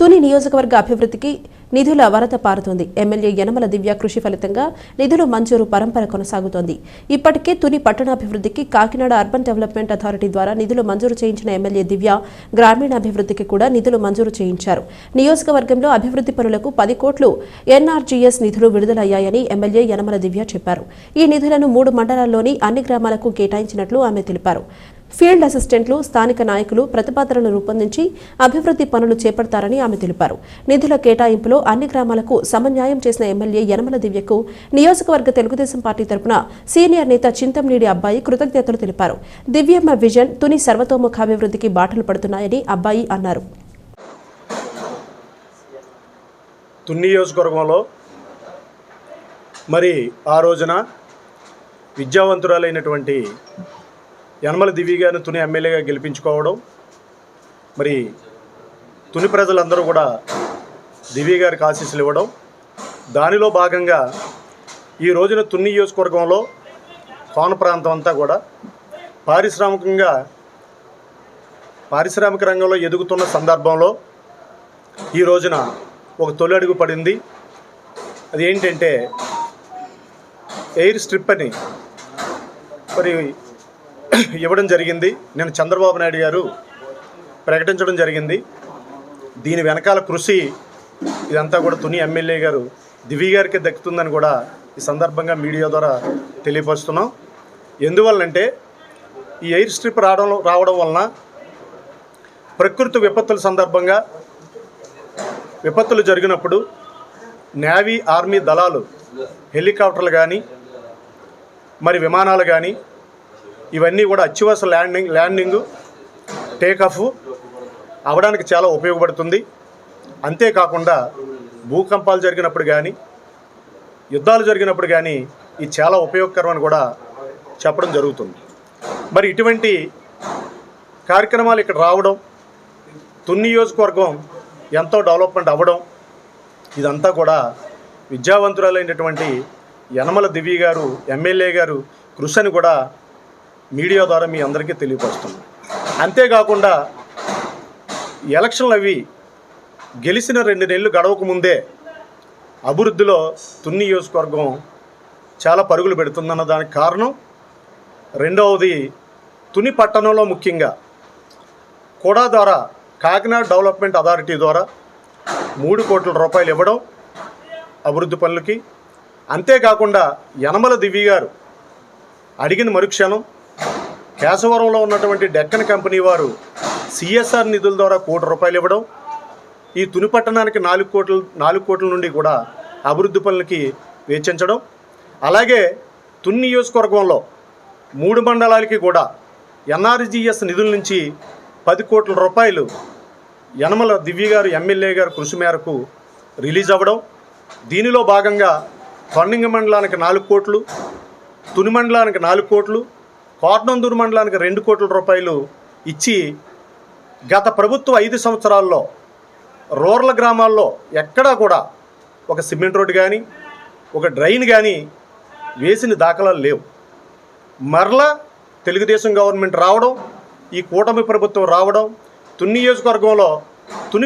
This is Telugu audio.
తుని నియోజకవర్గ అభివృద్ధికి నిధుల వరద పారుతోంది. ఎమ్మెల్యే యనమల దివ్య కృషి ఫలితంగా నిధులు మంజూరు పరంపర కొనసాగుతోంది. ఇప్పటికే తుని పట్టణాభివృద్ధికి కాకినాడ అర్బన్ డెవలప్మెంట్ అథారిటీ ద్వారా నిధులు మంజూరు చేయించిన ఎమ్మెల్యే దివ్య గ్రామీణాభివృద్ధికి కూడా నిధులు మంజూరు చేయించారు. నియోజకవర్గంలో అభివృద్ధి పనులకు పది కోట్లు ఎన్ఆర్జీఎస్ నిధులు విడుదలయ్యాయని ఎమ్మెల్యే యనమల దివ్య చెప్పారు. ఈ నిధులను మూడు మండలాల్లోని అన్ని గ్రామాలకు కేటాయించినట్లు ఆమె తెలిపారు. ఫీల్డ్ అసిస్టెంట్లు స్థానిక నాయకులు ప్రతిపాదనలు రూపొందించి అభివృద్ధి పనులు చేపడతారని ఆమె తెలిపారు. నిధుల కేటాయింపులో అన్ని గ్రామాలకు సమన్యాయం చేసిన ఎమ్మెల్యే యనమల దివ్యకు నియోజకవర్గ తెలుగుదేశం పార్టీ తరపున సీనియర్ నేత చింతంనీడి అబ్బాయి కృతజ్ఞతలు తెలిపారు. దివ్యమ్మ విజన్ తుని సర్వతోముఖాభివృద్ధికి బాటలు పడుతున్నాయని అబ్బాయి అన్నారు. తుని నియోజకవర్గంలో మరి ఆ రోజున విద్యావంతురాలైనటువంటి యనమల దివి గారిని తుని ఎమ్మెల్యేగా గెలిపించుకోవడం మరి తుని ప్రజలందరూ కూడా దివి గారికి ఆశీస్సులు ఇవ్వడం దానిలో భాగంగా ఈ రోజున తుని నియోజకవర్గంలో కోన ప్రాంతం అంతా కూడా పారిశ్రామికంగా పారిశ్రామిక రంగంలో ఎదుగుతున్న సందర్భంలో ఈ రోజున ఒక తొలి అడుగు పడింది. అది ఏంటంటే ఎయిర్ స్ట్రిప్ అని మరి ఇవ్వడం జరిగింది. నేను చంద్రబాబు నాయుడు గారు ప్రకటించడం జరిగింది. దీని వెనకాల కృషి ఇదంతా కూడా తుని ఎమ్మెల్యే గారు దివి గారికి దక్కుతుందని కూడా ఈ సందర్భంగా మీడియా ద్వారా తెలియపరుస్తున్నాం. ఎందువల్లంటే ఈ ఎయిర్ స్ట్రిప్ రావడం రావడం వలన ప్రకృతి విపత్తుల సందర్భంగా విపత్తులు జరిగినప్పుడు నేవీ ఆర్మీ దళాలు హెలికాప్టర్లు కానీ మరి విమానాలు కానీ ఇవన్నీ కూడా అత్యవస ల్యాండింగ్ ల్యాండింగ్ టేకాఫ్ అవడానికి చాలా ఉపయోగపడుతుంది. అంతేకాకుండా భూకంపాలు జరిగినప్పుడు కానీ యుద్ధాలు జరిగినప్పుడు కానీ ఇది చాలా ఉపయోగకరమని కూడా చెప్పడం జరుగుతుంది. మరి ఇటువంటి కార్యక్రమాలు ఇక్కడ రావడం తున్ని నియోజకవర్గం ఎంతో డెవలప్మెంట్ అవ్వడం ఇదంతా కూడా విద్యావంతురాలైనటువంటి యనమల దివి గారు ఎమ్మెల్యే గారు కృషి అని కూడా మీడియా ద్వారా మీ అందరికీ తెలియపరుస్తున్నాం అంతేకాకుండా ఎలక్షన్లు అవి గెలిచిన రెండు నెలలు గడవక ముందే అభివృద్ధిలో తుని నియోజకవర్గం చాలా పరుగులు పెడుతుందన్న దానికి కారణం రెండవది తుని పట్టణంలో ముఖ్యంగా కూడా ద్వారా కాకినాడ డెవలప్మెంట్ అథారిటీ ద్వారా మూడు కోట్ల రూపాయలు ఇవ్వడం అభివృద్ధి పనులకి. అంతేకాకుండా యనమల దివ్య గారు అడిగిన మరుక్షణం కేశవరంలో ఉన్నటువంటి డెక్కన్ కంపెనీ వారు సిఎస్ఆర్ నిధుల ద్వారా కోటి రూపాయలు ఇవ్వడం ఈ తుని పట్టణానికి నాలుగు కోట్ల నాలుగు కోట్ల నుండి కూడా అభివృద్ధి పనులకి వెచ్చించడం అలాగే తుని నియోజకవర్గంలో మూడు మండలాలకి కూడా ఎన్ఆర్జీఎస్ నిధుల నుంచి పది కోట్ల రూపాయలు యనమల దివ్య గారు ఎమ్మెల్యే గారు కృషి మేరకు రిలీజ్ అవ్వడం. దీనిలో భాగంగా కొండింగ మండలానికి నాలుగు కోట్లు తుని మండలానికి నాలుగు కోట్లు కోటనందూరు మండలానికి రెండు కోట్ల రూపాయలు ఇచ్చి గత ప్రభుత్వ ఐదు సంవత్సరాల్లో రూరల్ గ్రామాల్లో ఎక్కడా కూడా ఒక సిమెంట్ రోడ్డు కానీ ఒక డ్రైన్ కానీ వేసిన దాఖలాలు లేవు. మరలా తెలుగుదేశం గవర్నమెంట్ రావడం ఈ కూటమి ప్రభుత్వం రావడం తుని నియోజకవర్గంలో తుని